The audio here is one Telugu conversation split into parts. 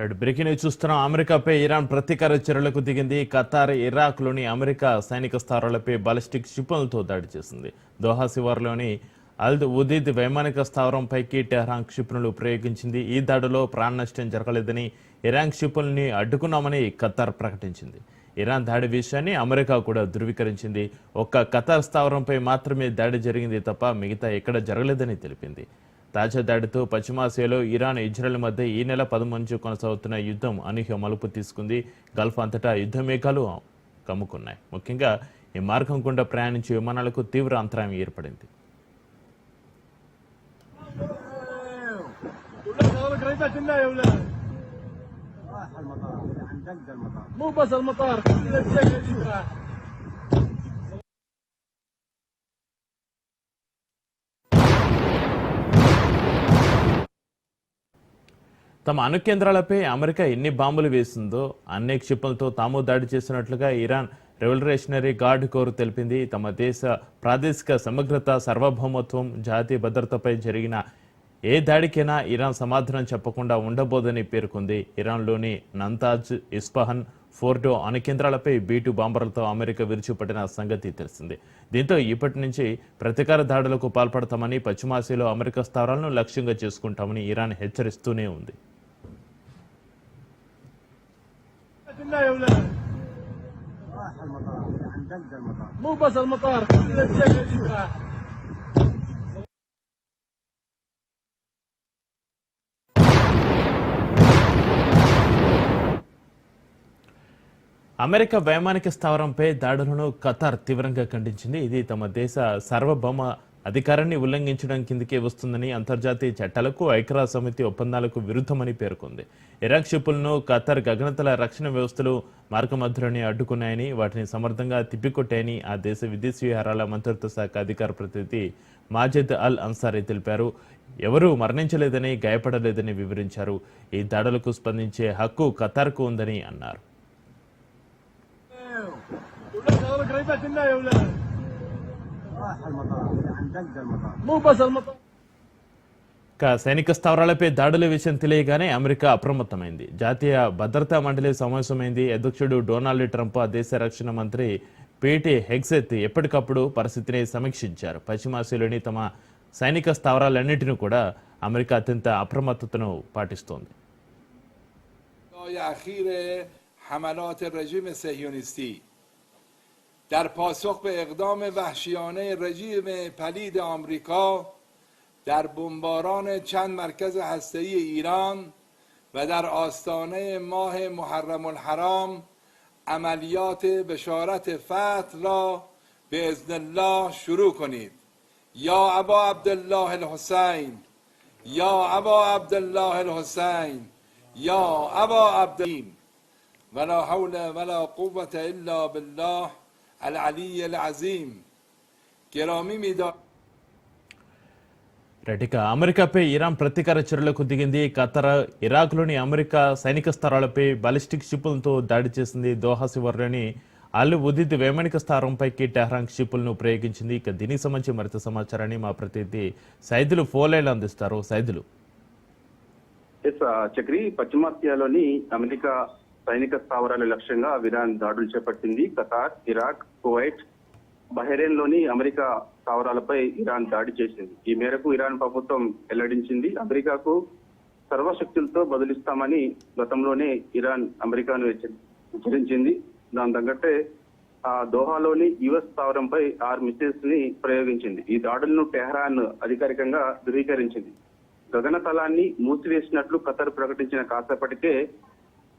రెండు బ్రేకింగ్ న్యూస్ చూస్తున్నాం. అమెరికాపై ఇరాన్ ప్రతీకార చర్యలకు దిగింది. ఖతార్ ఇరాక్లోని అమెరికా సైనిక స్థావరాలపై బాలిస్టిక్ క్షిపణులతో దాడి చేసింది. దోహా శివార్లోని అల్ ఉదీద్ వైమానిక స్థావరంపైకి టెహ్రాన్ క్షిపణులు ప్రయోగించింది. ఈ దాడిలో ప్రాణ నష్టం జరగలేదని ఇరాన్ క్షిపణుల్ని అడ్డుకున్నామని ఖతార్ ప్రకటించింది. ఇరాన్ దాడి విషయాన్ని అమెరికా కూడా ధృవీకరించింది. ఒక్క ఖతార్ స్థావరంపై మాత్రమే దాడి జరిగింది తప్ప మిగతా ఎక్కడ జరగలేదని తెలిపింది. తాజా దాడితో పశ్చిమాసియాలో ఇరాన్ ఇజ్రాయెల్ మధ్య ఈ నెల పదమూడు నుంచి కొనసాగుతున్న యుద్ధం అనూహ్య మలుపు తీసుకుంది గల్ఫ్ అంతటా యుద్ధ మేఘాలు కమ్ముకున్నాయి ముఖ్యంగా ఈ మార్గం గుండా ప్రయాణించే విమానాలకు తీవ్ర అంతరాయం ఏర్పడింది شغلك قريبة لله يا ولاد راح المطار عن دق المطار مو بس المطار తమ అణుకేంద్రాలపై అమెరికా ఎన్ని బాంబులు వేసిందో అన్ని క్షిపణులతో తాము దాడి చేసినట్లుగా ఇరాన్ రెవల్యూషనరీ గార్డ్ కోర్ తెలిపింది. తమ దేశ ప్రాదేశిక సమగ్రత సార్వభౌమత్వం జాతీయ భద్రతపై జరిగిన ఏ దాడికైనా ఇరాన్ సమాధానం చెప్పకుండా ఉండబోదని పేర్కొంది. ఇరాన్లోని నంతాజ్ ఇస్ఫహాన్ ఫోర్డో అణుకేంద్రాలపై బీటు బాంబర్లతో అమెరికా విరుచుపట్టిన సంగతి తెలిసింది. దీంతో ఇప్పటి నుంచి ప్రతీకార దాడులకు పాల్పడతామని పశ్చిమాసియాలో అమెరికా స్థావరాలను లక్ష్యంగా చేసుకుంటామని ఇరాన్ హెచ్చరిస్తూనే ఉంది. لله يا ولاد راح المطار عن دق المطار مو بس المطار كل الشيء يشوفه. అమెరికా వైమానిక స్థావరంపై దాడులను ఖతార్ తీవ్రంగా ఖండించింది ఇది తమ దేశ సార్వభౌమ అధికారాన్ని ఉల్లంఘించడం కిందకే వస్తుందని అంతర్జాతీయ చట్టాలకు ఐక్యరాజ్య సమితి ఒప్పందాలకు విరుద్ధమని పేర్కొంది. ఇరాక్ షిప్పులను ఖతార్ గగనతల రక్షణ వ్యవస్థలు మార్గమధ్యలోనే అడ్డుకున్నాయని వాటిని సమర్థంగా తిప్పికొట్టాయని ఆ దేశ విదేశీ వ్యవహారాల మంత్రిత్వ శాఖ అధికార ప్రతినిధి మాజిద్ అల్ అన్సారీ తెలిపారు. ఎవరూ మరణించలేదని గాయపడలేదని వివరించారు. ఈ దాడులకు స్పందించే హక్కు ఖతార్కు ఉందని అన్నారు. مو بس المطار ఇక సైనిక స్థావరాలపై దాడుల విషయం తెలియగానే అమెరికా అప్రమత్తమైంది జాతీయ భద్రతా మండలి సమావేశమైంది అధ్యక్షుడు డొనాల్డ్ ట్రంప్ ఆ దేశ రక్షణ మంత్రి పీటీ హెగ్సెత్ ఎప్పటికప్పుడు పరిస్థితిని సమీక్షించారు పశ్చిమాసియాలోని తమ సైనిక స్థావరాలన్నింటినీ కూడా అమెరికా అత్యంత అప్రమత్తతను పాటిస్తోంది های اخیر حملات رژیم صهیونیستی در پاسخ به اقدام وحشیانه رژیم پلید آمریکا در بمباران چند مرکز هسته‌ای ایران و در آستانه ماه محرم الحرام عملیات بشارت فتح را به اذن الله شروع کنید. یا ابا عبدالله الحسین یا ابا عبدالله الحسین یا ابا عبدالله ولا حول ولا قوة إلا بالله. العلي العظيم گرامی می‌دارم రైట్ ఇక అమెరికాపై ఇరాన్ ప్రతీకార చర్యలకు దిగింది ఖతర్ ఇరాక్లోని అమెరికా సైనిక స్థలాలపై బాలిస్టిక్ క్షిపులతో దాడి చేసింది దోహా శివర్లోని అల్ ఉదిద్ వైమానిక స్థావరంపైకి టెహ్రాన్ క్షిపులను ప్రయోగించింది ఇక దీనికి సంబంధించి మరింత సమాచారాన్ని మా ప్రతినిధి సైదులు ఫోలైలు అందిస్తారు సైదులు ఎస్ ఆ, చక్రి పశ్చిమాసియాలోని అమెరికా సైనిక స్థావరాల లక్ష్యంగా ఇరాన్ దాడులు చేపట్టింది. ఖతార్ ఇరాక్ కువైట్ బహ్రెయిన్లోని అమెరికా స్థావరాలపై ఇరాన్ దాడి చేసింది. ఈ మేరకు ఇరాన్ ప్రభుత్వం వెల్లడించింది. అమెరికాకు సర్వశక్తులతో బదులిస్తామని గతంలోనే ఇరాన్ అమెరికాను హెచ్చరించింది. దాని తగ్గట్టే ఆ దోహాలోని యుఎస్ స్థావరంపై ఆరు మిసైల్స్ని ప్రయోగించింది. ఈ దాడులను టెహ్రాన్ అధికారికంగా ధృవీకరించింది. గగనతలాన్ని మూసివేసినట్లు ఖతర్ ప్రకటించిన కాసేపటికే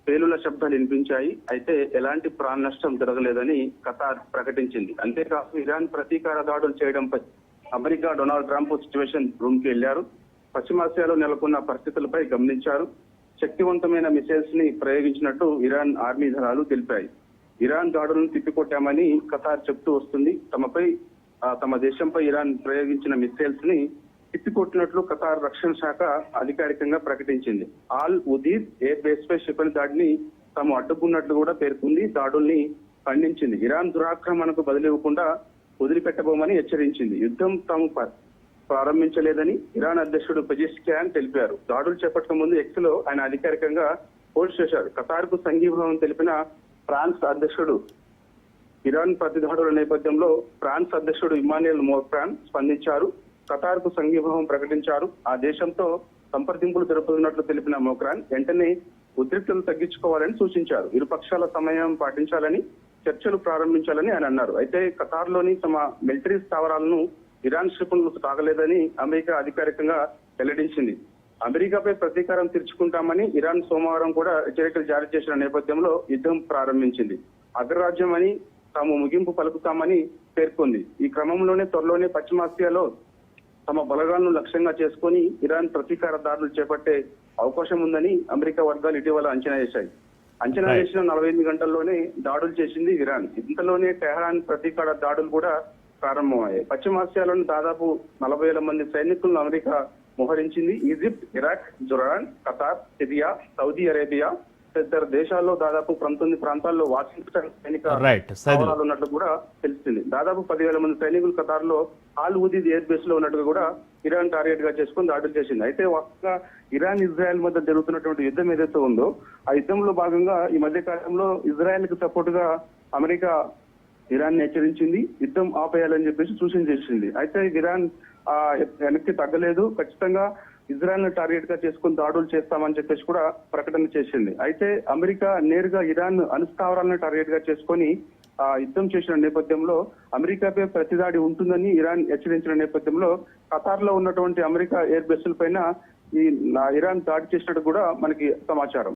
పేలుల శబ్దాలు వినిపించాయి. అయితే ఎలాంటి ప్రాణ నష్టం జరగలేదని ఖతార్ ప్రకటించింది. అంతేకాదు ఇరాన్ ప్రతీకార దాడులు చేయడంపై అమెరికా డొనాల్డ్ ట్రంప్ సిచ్యువేషన్ రూమ్కి వెళ్ళారు పశ్చిమాసియాలో నెలకొన్న పరిస్థితులపై గమనించారు. శక్తివంతమైన మిసైల్స్ని ప్రయోగించినట్టు ఇరాన్ ఆర్మీ దళాలు తెలిపాయి. ఇరాన్ దాడులను తిప్పికొట్టామని ఖతార్ చెప్తూ వస్తుంది. తమపై తమ దేశంపై ఇరాన్ ప్రయోగించిన మిసైల్స్ని తిప్పికొట్టినట్లు ఖతార్ రక్షణ శాఖ అధికారికంగా ప్రకటించింది. ఆల్ ఉదీద్ ఎయిర్ బేస్ పై క్షిపణి దాడిని తాము అడ్డుకున్నట్లు కూడా పేర్కొంది. దాడుల్ని ఖండించింది. ఇరాన్ దురాక్రమణకు బదిలివ్వకుండా వదిలిపెట్టబోమని హెచ్చరించింది. యుద్ధం తాము ప- ప్రారంభించలేదని ఇరాన్ అధ్యక్షుడు పెజిస్కియాన్ తెలిపారు. దాడులు చేపట్టక ముందు ఎక్స్లో ఆయన అధికారికంగా పోస్ట్ చేశారు. ఖతార్కు సంఘీభావం తెలిపిన ఫ్రాన్స్ అధ్యక్షుడు ఇరాన్ ప్రతిదాడుల నేపథ్యంలో ఫ్రాన్స్ అధ్యక్షుడు ఇమానియల్ మోర్ఫ్రాన్ స్పందించారు. ఖతార్కు సంఘీభావం ప్రకటించారు. ఆ దేశంతో సంప్రదింపులు జరుపుతున్నట్లు తెలిపిన మోక్రాన్ వెంటనే ఉద్రిక్తలు తగ్గించుకోవాలని సూచించారు. ఇరు పక్షాల సమయం పాటించాలని చర్చలు ప్రారంభించాలని ఆయన అన్నారు. అయితే ఖతార్లోని తమ మిలిటరీ స్థావరాలను ఇరాన్ క్షిపణులకు తాగలేదని అమెరికా అధికారికంగా వెల్లడించింది. అమెరికాపై ప్రతీకారం తీర్చుకుంటామని ఇరాన్ సోమవారం కూడా హెచ్చరికలు జారీ చేసిన నేపథ్యంలో యుద్ధం ప్రారంభించింది. అగ్రరాజ్యం అని తాము ముగింపు పలుకుతామని పేర్కొంది. ఈ క్రమంలోనే త్వరలోనే పశ్చిమాసియాలో తమ బలగాలను లక్ష్యంగా చేసుకొని ఇరాన్ ప్రతీకార దాడులు చేపట్టే అవకాశం ఉందని అమెరికా వర్గాలు ఇటీవల అంచనా వేశాయి. అంచనా. వేసిన నలభై ఎనిమిది గంటల్లోనే దాడులు చేసింది ఇరాన్. ఇంతలోనే టెహరాన్ ప్రతీకార దాడులు కూడా ప్రారంభమయ్యాయి. పశ్చిమాసియాలోని దాదాపు నలభై వేల మంది సైనికులను America మోహరించింది. Egypt Iraq Jordan Qatar Syria Saudi Arabia తదితర దేశాల్లో దాదాపు పంతొమ్మిది ప్రాంతాల్లో వాషింగ్టన్ సైనిక స్థావరాలు ఉన్నట్లు కూడా తెలిసింది. దాదాపు పదివేల మంది సైనికులు ఖతార్లో ఆల్ ఉదీద్ ఎయిర్ బేస్లో ఉన్నట్టుగా కూడా ఇరాన్ టార్గెట్గా చేసుకుని దాడులు చేసింది. అయితే ఒక్క ఇరాన్ ఇజ్రాయెల్ మధ్య జరుగుతున్నటువంటి యుద్ధం ఏదైతే ఉందో ఆ యుద్ధంలో భాగంగా ఈ మధ్య కాలంలో ఇజ్రాయెల్కు సపోర్ట్గా అమెరికా ఇరాన్ హెచ్చరించింది. యుద్ధం ఆపేయాలని చెప్పేసి సూచన చేసింది. అయితే ఇరాన్ ఆ వెనక్కి తగ్గలేదు. ఖచ్చితంగా ఇజ్రాయెల్ను టార్గెట్గా చేసుకుని దాడులు చేస్తామని చెప్పేసి కూడా ప్రకటన చేసింది. అయితే అమెరికా నేరుగా ఇరాన్ అనుస్థావరాలను టార్గెట్గా చేసుకొని ఆ యుద్ధం చేసిన నేపథ్యంలో అమెరికాపై ప్రతిదాడి ఉంటుందని ఇరాన్ హెచ్చరించిన నేపథ్యంలో ఖతార్లో ఉన్నటువంటి అమెరికా ఎయిర్ బెస్సుల పైన ఈ ఇరాన్ దాడి చేసినట్టు కూడా మనకి సమాచారం.